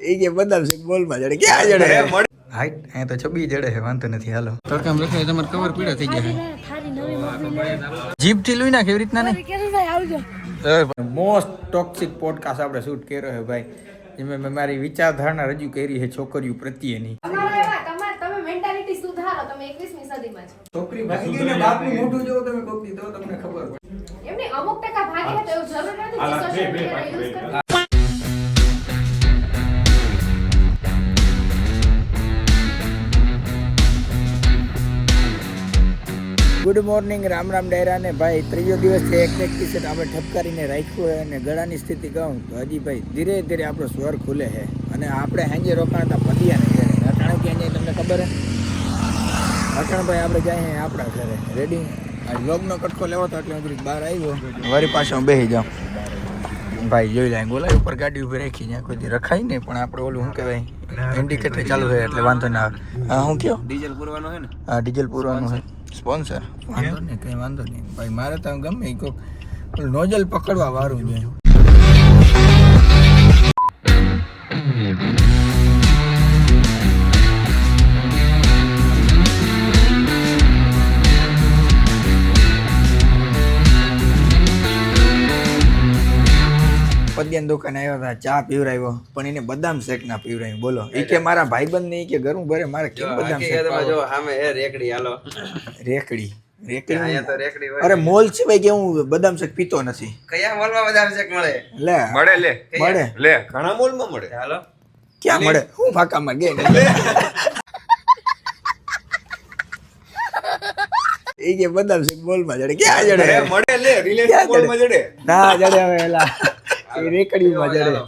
એ કે બદામ શેક બોલમાં જડે. ક્યાં જડે? હાઈટ અહીંયા તો છબી જડે છે વાંધો નથી હાલો. તડકામ લખાય તમારે કવર પીડા થઈ ગયા જીભથી લોઈ ના? કેવી રીતના ને મોસ્ટ ટોક્સિક પોડકાસ્ટ આપણે શૂટ કર્યો છે ભાઈ. જેમાં મેં મારી વિચારધારણા રજૂ કરી છે છોકરીઓ પ્રત્યેની તમારા એવા તમાર તમે મેન્ટાલિટી સુધારો તમે 21મી સદીમાં છો. છોકરી ભાગી ગઈ ને બાપનું મોઢું જોવો તમે કોક દીધો તમને ખબર પડે. એમને અમુક ટકા ભાગે તો એવું જરૂર નથી કે social media use good morning Ram Ram ડાયરાને ભાઈ ત્રીજો દિવસ છે એક એક આપણે ઠપકારીને રાખ્યું હોય અને ગળાની સ્થિતિ કહું તો હજી ભાઈ ધીરે ધીરે આપણો સ્વર ખુલે છે. અને આપણે હાંજે રોકાણ હતા પતિયાને ઘરે. અટાણે ક્યાં જાય તમને ખબર હે? ભાઈ આપણે જાય આપણા ઘરે. રેડી આ કટકો લેવો તો એટલે હું બહાર આવ્યો. વળી પાછો હું બેસી જાઉં. ભાઈ જોઈ લે બોલાય ઉપર ગાડી ઊભી રાખી જ્યાં કોઈ રખાય નહીં પણ આપણે ઓલું શું કહેવાય? ઇન્ડિકેટર ચાલુ છે એટલે વાંધો ના આવે. હા કયો? ડીઝલ પૂરવાનું હોય ને? હા ડીઝલ પૂરવાનું છે સ્પોન્સર વાંધો નહીં, કંઈ વાંધો નહીં. ભાઈ, મારે તો ગમે પેલું નોઝલ પકડવા વારું જોઈએ દુકાને આવ્યો હતા ચા પીવરાવ્યો પણ એને બદામ શેક ના પીવરાવ્યું બોલો એ કે મારા ભાઈબંધ નહીં કે ઘરું ભરે મારે કેમ બદામ શેક જો સામે એ રેકડી હાલો. રેકડી રેકડી રેકડી અરે મોલ છે ભાઈ કે હું બદામ શેક પીતો નથી. કયા મોલમાં બદામ શેક મળે? લે મળે લે. મળે. લે ઘણા મોલમાં મળે. હાલો. ક્યાં મળે? હું ફાકામાં ગયા એ કે બદામ શેક બોલમાં જડે. ક્યાં જડે? મળે લે ક્યાં મોલમાં જડે. ના જડે હવે એલા. એ રેકડીમાં જડે.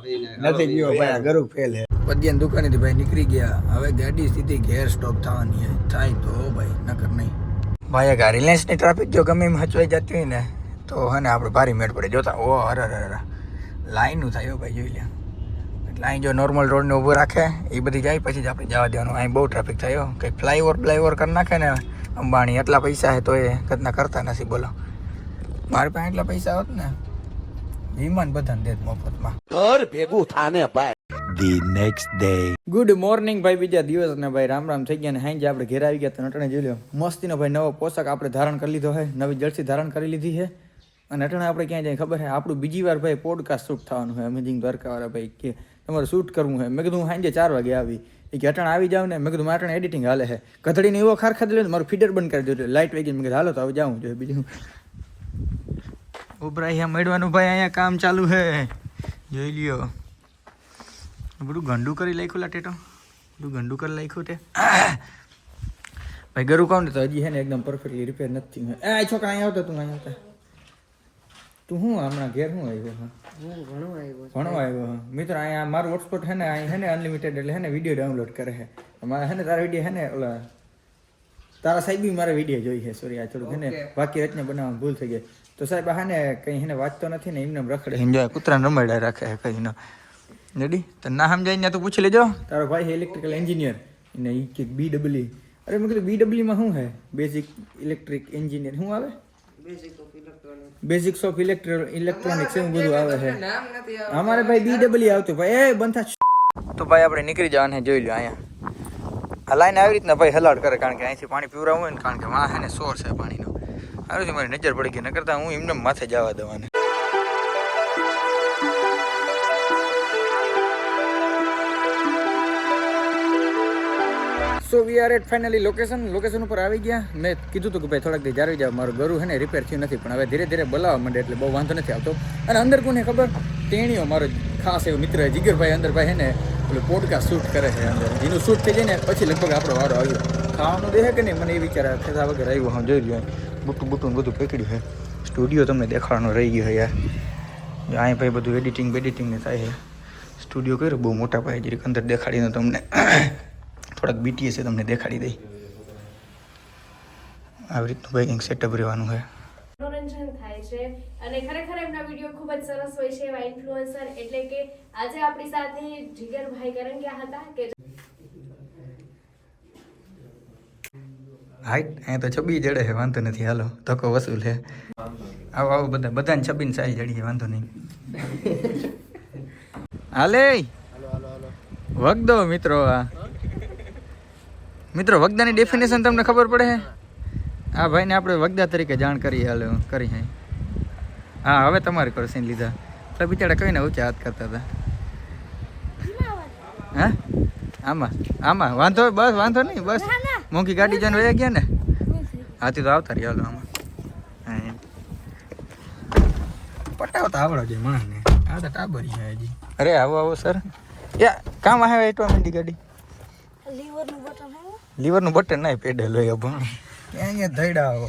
નથી ગયો ભાઈ આ ગરું ફેલ હે. પદ્યાન દુકાનેથી ભાઈ નીકળી ગયા. હવે ગાડી સીધી ઘેર સ્ટોપ થવાની છે થાય તો ભાઈ નકર નહીં. ભાઈ આ રિલાયન્સની ટ્રાફિક જો ગમે એમ હચવાઈ જતી હોય ને તો હને આપણે ભારી મેળ પડે. જોતા ઓ હર હર હર લાઈનનું થાય ભાઈ જોઈ લે એટલે અહીં જો નોર્મલ રોડને ઊભો રાખે એ બધી જાય પછી જ આપણે જવા દેવાનું. અહીં બહુ ટ્રાફિક થયો હો. કંઈક ફ્લાયઓવર ફ્લાયઓવર કરી નાખે ને અંબાણી એટલા પૈસા હે તો એ કદના કરતા નથી બોલો. મારી પાસે એટલા પૈસા હોત ને વિમાન બધાને દેત મફતમાં. ગુડ મોર્નિંગ ભાઈ. બીજા દિવસ ને ભાઈ રામ રામ થઈ ગયા ને હાઈ આપણે ઘેર આવી ગયા તો નટણે જોઈ લો મસ્તીનો ભાઈ નવો પોશાક આપણે ધારણ કરી લીધો હે નવી જર્સી ધારણ કરી લીધી છે અને અટણે આપણે ક્યાં જાય ખબર છે આપણું બીજી વાર ભાઈ પોડકાસ્ટ શૂટ થવાનું છે અમેઝિંગ દ્વારકાવાળા ભાઈ કે તમારે શૂટ કરવું છે મેં કીધું હું સાંજે ચાર વાગે આવી. એ કે અટણ આવી જાવ ને મેં કીધું મારે એડિટિંગ હાલે છે કથળીને એવો ખાર ખાધી લે મારું ફીડર બંધ કરી દીધું લાઇટ વહી ગઈ મેં કીધું હાલો તો હવે જાઉં જોઈએ બીજું. ઉભરા અહીંયા મેળવાનું ભાઈ અહીંયા કામ ચાલુ છે જોઈ લ્યો. બધું ગંડું કરી લખ્યું લાટેટો બધું ગંડું કરી લખ્યું તે. ભાઈ ગરું કહું ને તો હજી હે ને એકદમ પરફેક્ટલી રિપેર નથી એ છોકરા અહીંયા આવતો તું અહીંયા આવતા. તું શું હમણાં ઘેર શું આવ્યો હા? ભણવા આવ્યો હા? મિત્ર અહીંયા મારું હોટસ્પોટ હે ને અહીં હે ને અનલિમિટેડ એટલે હે ને વીડિયો ડાઉનલોડ કરે છે મારે હે ને તારા વીડિયો હે ને ઓલા તારા સાહેબ બી મારા વીડિયો જોઈ છે. સોરી આ થોડુંક હે ને બાકી રચના બનાવવામાં ભૂલ થઈ ગઈ. તો સાહેબ હા ને કંઈ એને વાંચતો નથી ને એમને રખડે. એન્જોય કૂતરાને રમાડ્યા રાખે છે કઈ ન રેડી તો ના સમજાય ને તું પૂછી લેજો. તારો ભાઈ છે ઇલેક્ટ્રિકલ એન્જિનિયર ને ઈ કે બી ડબલ્યુ અરે મેં કીધું બી ડબલ્યુમાં શું છે? બેઝિક ઇલેક્ટ્રિક એન્જિનિયર શું આવે? બેઝિક્સ ઓફ ઇલેક્ટ્રો ઇલેક્ટ્રોનિક્સ એવું બધું આવે છે. અમારે ભાઈ બી ડબલ્યુ આવતું. ભાઈ એ બંધા તો ભાઈ આપણે નીકળી જવાના જોઈ લો અહીંયા. લાઈન આવી રીતના ભાઈ હલાડ કરે, કારણ કે અહીંથી પાણી પીવરાવું હોય ને, કારણ કે વાહ હે ને સોર્સ છે પાણીનો. સારું મારી નજર પડી ગઈ ન કરતા હું એમને માથે જવા દેવાને. So we are at finally location location ઉપર આવી ગયા. મેં કીધું હતું કે ભાઈ થોડાક દી જાળવી જાવ મારું ગરું છે ને રિપેર થયું નથી, પણ હવે ધીરે ધીરે બોલાવવા માંડે, એટલે બહુ વાંધો નથી આવતો. અને અંદર કોને ખબર? તેણીઓ, મારો ખાસ એવો મિત્ર જીગરભાઈ અંદર ભાઈ છે ને પેલું પોડકાસ્ટ શૂટ કરે છે અંદર. એનું શૂટ થઈ જાય ને પછી લગભગ આપણો વારો આવ્યો. ખાવાનું દેખે કે નહીં, મને એ વિચાર ખેતા વગર આવ્યો, હા, જોઈ રહ્યો બુટું બુટું બધું પકડ્યું છે. સ્ટુડિયો તમને દેખાડવાનો રહી ગયો છે યાર. અહીં ભાઈ બધું એડિટિંગ બેડિટિંગ થાય છે. સ્ટુડિયો કર્યો, બહુ મોટા પાયે જરીક અંદર દેખાડીને તમને થોડાક બીટીએસ તમને દેખાડી દઈ આવી રીતનું ભાઈ કંઈક સેટઅપ રહેવાનું છે. મનોરંજન થાય છે. અને ખરેખર એમના વીડિયો ખૂબ જ સરસ હોય છે એવા ઇન્ફ્લુઅન્સર એટલે કે આજે આપણી સાથે જીગરભાઈ કરંગિયા હતા કે હાઈટ અહીંયા તો છબી જડે છે, વાંધો નથી. હાલો, ધક્કો વસૂલ છે. આવો આવો બધા, બધાને છબીને સાઈ જડી છે, વાંધો નહીં. હાલે. વગદો મિત્રો આ. મિત્રો, વગદાની ડેફિનેશન તમને ખબર પડે છે? આ ભાઈને આપણે વગદા તરીકે જાણ કરી હાલ કરી હે. હા હવે તમારે કરશે લીધા. તો બિચારા કહીને ઊંચા હાથ કરતા હતા. હા? આમાં આમાં વાંધો બસ વાંધો નહીં બસ. મોંઘી ગાડી જોઈને વયા ગયા ને? હાથી તો આવતા રહ્યા આમાં. પટાવતા આવડો છે માણસને આ તો ટાબરી છે હજી. અરે આવો આવો સર. યા કામ આવે મંડી ગાડી? લીવરનું બટન નાય પેડલ હોય પણ અહીંયા ધૈડા આવો.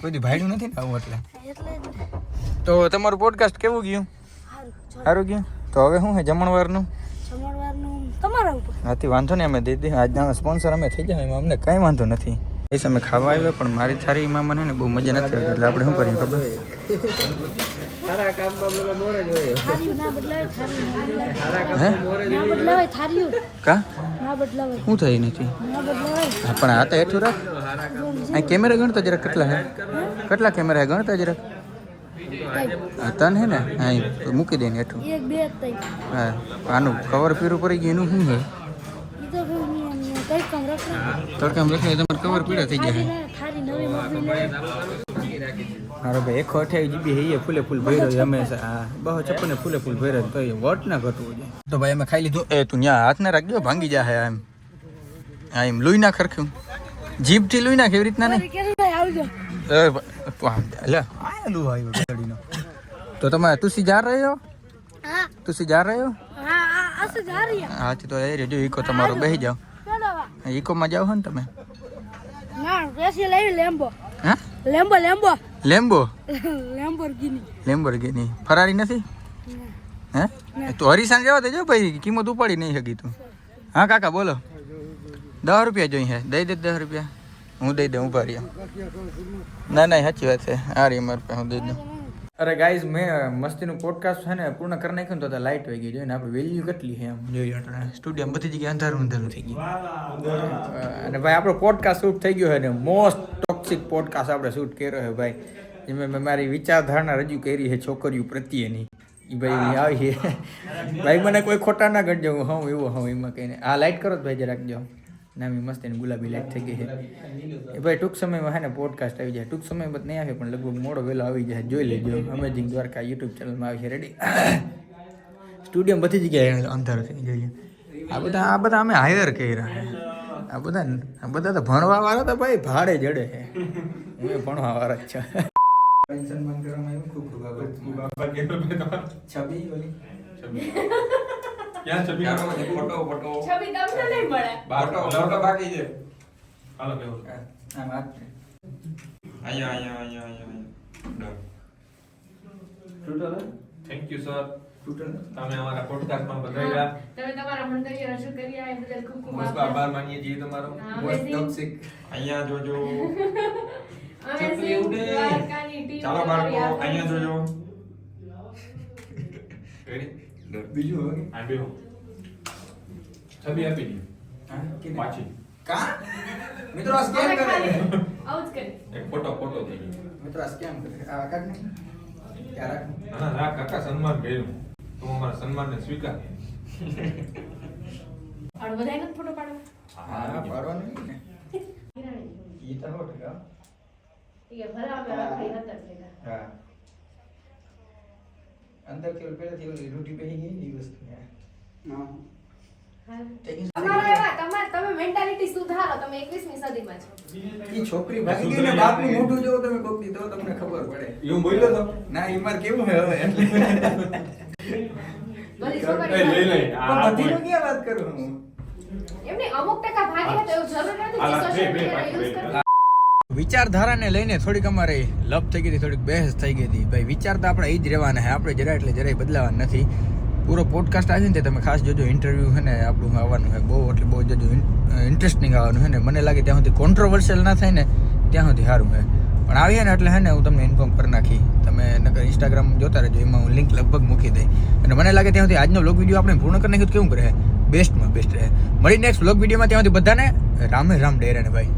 કોઈ દી ભાડ્યું નથી ને આવું એટલે? તો તમારું પોડકાસ્ટ કેવું ગયું? સારું ગયું? તો હવે શું છે જમણવારનું? તમારા ઉપર. હાથી વાંધો નહીં અમે દીધી આજના સ્પોન્સર અમે થઈ જાય એમાં અમને કાંઈ વાંધો નથી. એ સમય ખાવા આવ્યા પણ મારી થાળીમાં મને ને બહુ મજા નથી આવી એટલે આપણે શું કરીએ ખબર? ના ના હે? થારીયું કા? શું થઈ નથી હા પણ આ તો હેઠું રાખ. આ કેમેરા ગણતા જરાક કેટલા હે? કેટલા કેમેરા હે? ગણતા જરાક? હા તન હે ને? હા મૂકી દે ને હેઠું. હા આનું કવર પીરું પડી ગયું એનું શું છે તડકામ રાખે તમારે કવર પીડા થઈ ગયા મારો ભાઈ એકસો અઠ્યાવીસ જીબી હે ફૂલે ફૂલ ભર્યો છે હંમેશા હા બહુ છપ્પન ફૂલે ફૂલ ભર્યો તો એ વોટ ના ઘટવું જોઈએ. તો ભાઈ અમે ખાઈ લીધું. એ તું ત્યાં હાથ ના રાખજો ભાંગી જાય એમ હા એમ લોહી ના ખરખ્યું જીભથી લોહી ના? કેવી રીતના તો તમે તુસી જા રહ્યો? તુસી જા રહ્યો? હા તો એ રેજો ઈકો તમારો બેસી જાઓ. ઈકોમાં જાઓ હો ને તમે. ના પેસી લેવી લેમ્બો હા લેમ્બો લેમ્બો. લેમ્બો? લેમ્બોર્ગિની. લેમ્બોર્ગિની. ફરારી નથી? હે? તો હરીસાન જવા દેજો ભાઈ કિંમત ઉપાડી નહીં શકી તું. હા કાકા બોલો. દસ રૂપિયા જોઈ હે દઈ દે દસ રૂપિયા. હું દઈ દઉં ઊભા રહ્યા. ના ના સાચી વાત છે. આ રહી મારી હું દઈ દઉં. અરે ગાઈઝ મેં મસ્તીનું પોડકાસ્ટ છે ને પૂર્ણ કરી નાખ્યું તો તો લાઇટ વહી ગઈ. જોઈને આપણે વેલ્યુ કેટલી છે એમ. જોઈએ સ્ટુડિયો બધી જગ્યાએ અંધારું અંધારું થઈ ગયું. અને ભાઈ આપણો પોડકાસ્ટ શૂટ થઈ ગયો છે ને મોસ્ટ ટોક્સિક પોડકાસ્ટ આપણે શૂટ કર્યો છે ભાઈ. એમાં મેં મારી વિચારધારણા રજૂ કરી છે છોકરીઓ પ્રત્યેની એ ભાઈ આવી છે. ભાઈ મને કોઈ ખોટા ના ગણજો હું હું એવો હું એમાં કહીને. આ લાઇટ કરો ભાઈ જરાક જો. નામી મસ્ત એની ગુલાબી લાઈટ થઈ ગઈ છે. એ ભાઈ ટૂંક સમયમાં હે ને પોડકાસ્ટ આવી જાય. ટૂંક સમયમાં તો નહીં આવે પણ લગભગ મોડો વહેલો આવી જાય. જોઈ લેજો. અમેઝિંગ દ્વારકા યુટ્યુબ ચેનલમાં આવી છે. રેડી સ્ટુડિયો બધી જગ્યાએ અંધારો થઈ જોઈએ આ બધા આ બધા અમે હાયર કર્યા. છે આ બધા આ બધા તો ભણવા વાળા તો ભાઈ ભાડે જડે છે. હું એ ભણવા વાળા જ છે. સન્માન કરવામાં આવ્યું. ખૂબ ખૂબ આભાર છબી ઓલી? ક્યાં છબી? Photo photo. છબી તમને નહીં મળે. ફોટો ફોટો બાકી છે. હાલો કેવું? અહીંયા અહીંયા થેન્ક યુ સર તમે અમારા પોડકાસ્ટમાં બધાયા તમે તમારા મંતવ્ય રજૂ કર્યા એ બદલ ખૂબ ખૂબ આભાર. માનીએ છીએ તમારો. મોસ્ટ અહીંયા જોજો. ચાલો બાળકો અહીંયા જોજો. બીજું આ બેહો. છબી આપી દી. કે પાછી. કા? મિત્રો આ સ્કેમ કરે. આવું જ કરી એક ફોટો ફોટો થઈ ગયો. મિત્રો આ સ્કેમ કરે. આ કાઢ ને. ક્યાં રાખ. ના ના રાખ કાકા સન્માન કર્યું. તું અમારા સન્માનને સ્વીકાર અને બધાય જ ફોટો પાડો હા પાડવાનું નહીં ને. ઈ તો હો ટકા. ઈ ભરા રાખડી નતા ભેગા. હા. અંદર કેવલ પહેલાથી ઓલી રોટી પહેરી ગઈ ની વસ્તુ ને. હા. Taking તમારા એવા- તમારે- તમે મેન્ટાલિટી સુધારો તમે 21મી સદીમાં છો. ઈ છોકરી ભાગી ગઈ ને બાપનું મોઢું જો તમે કોક દીધો તો તમને ખબર પડે. એવું બોલ્યો તો? ના ઈ માર કેવું હે હવે? બધી એ લઈ લઈ. આ પણ બધીનું ક્યાં વાત કરું હું એમને અમુક ટકા ભાગે તો જરૂર નથી કે બે- social બે media બાકી, use બે- કરતા. વિચારધારાને લઈને થોડીક અમારે લપ થઈ ગઈ હતી થોડીક બહેસ થઈ ગઈ હતી. ભાઈ વિચાર તો આપણે એ જ રહેવાના છે. આપણે જરા એટલે જરાય બદલાવાના નથી. પૂરો પોડકાસ્ટ આવે ને તે તમે ખાસ જોજો. ઇન્ટરવ્યૂ છે ને આપણું આવવાનું છે બહુ એટલે બહુ જોજો. ઇન્ટરેસ્ટિંગ આવવાનું છે ને. મને લાગે ત્યાં સુધી કોન્ટ્રોવર્શિયલ ના થાય ને ત્યાં સુધી સારું છે. પણ આવીએ ને એટલે હે ને હું તમને ઇન્ફોર્મ કરી નાખી. તમે નકર ઇન્સ્ટાગ્રામ જોતા રહેજો, એમાં હું લિંક લગભગ મૂકી દઈ અને મને લાગે ત્યાં સુધી આજનો બ્લોગ વીડિયો આપણે પૂર્ણ કરી નાખ્યું કેવું રહે? બેસ્ટમાં બેસ્ટ રહે. મળી નેક્સ્ટ બ્લોગ વિડીયોમાં ત્યાંથી બધાને રામે રામ ડેરે ને ભાઈ.